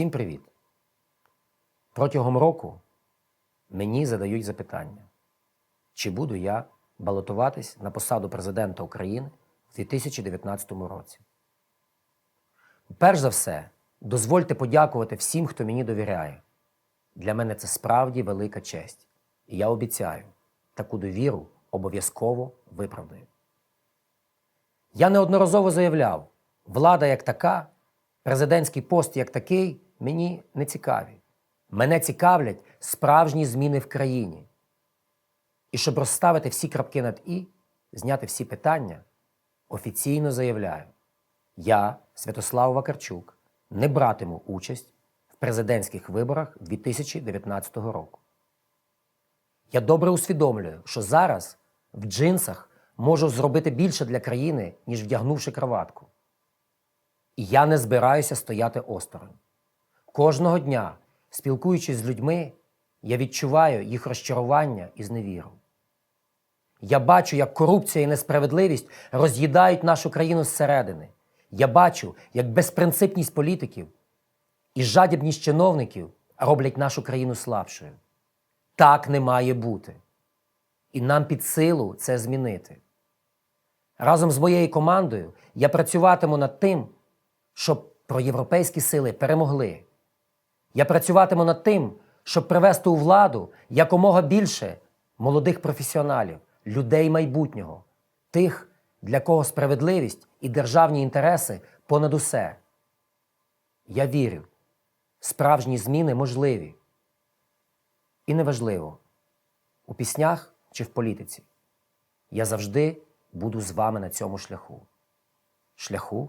Всім привіт! Протягом року мені задають запитання, чи буду я балотуватись на посаду президента України в 2019 році. Перш за все, дозвольте подякувати всім, хто мені довіряє. Для мене це справді велика честь. І я обіцяю, таку довіру обов'язково виправдаю. Я неодноразово заявляв, влада як така, президентський пост як такий мені не цікаві. Мене цікавлять справжні зміни в країні. І щоб розставити всі крапки над І, зняти всі питання, офіційно заявляю: я, Святослав Вакарчук, не братиму участь в президентських виборах 2019 року. Я добре усвідомлюю, що зараз в джинсах можу зробити більше для країни, ніж вдягнувши краватку. І я не збираюся стояти осторонь. Кожного дня, спілкуючись з людьми, я відчуваю їх розчарування і зневіру. Я бачу, як корупція і несправедливість роз'їдають нашу країну зсередини. Я бачу, як безпринципність політиків і жадібність чиновників роблять нашу країну слабшою. Так не має бути. І нам під силу це змінити. Разом з моєю командою я працюватиму над тим, щоб проєвропейські сили перемогли. Я працюватиму над тим, щоб привести у владу якомога більше молодих професіоналів, людей майбутнього, тих, для кого справедливість і державні інтереси понад усе. Я вірю, справжні зміни можливі. І неважливо, у піснях чи в політиці. Я завжди буду з вами на цьому шляху шляху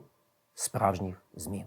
справжніх змін.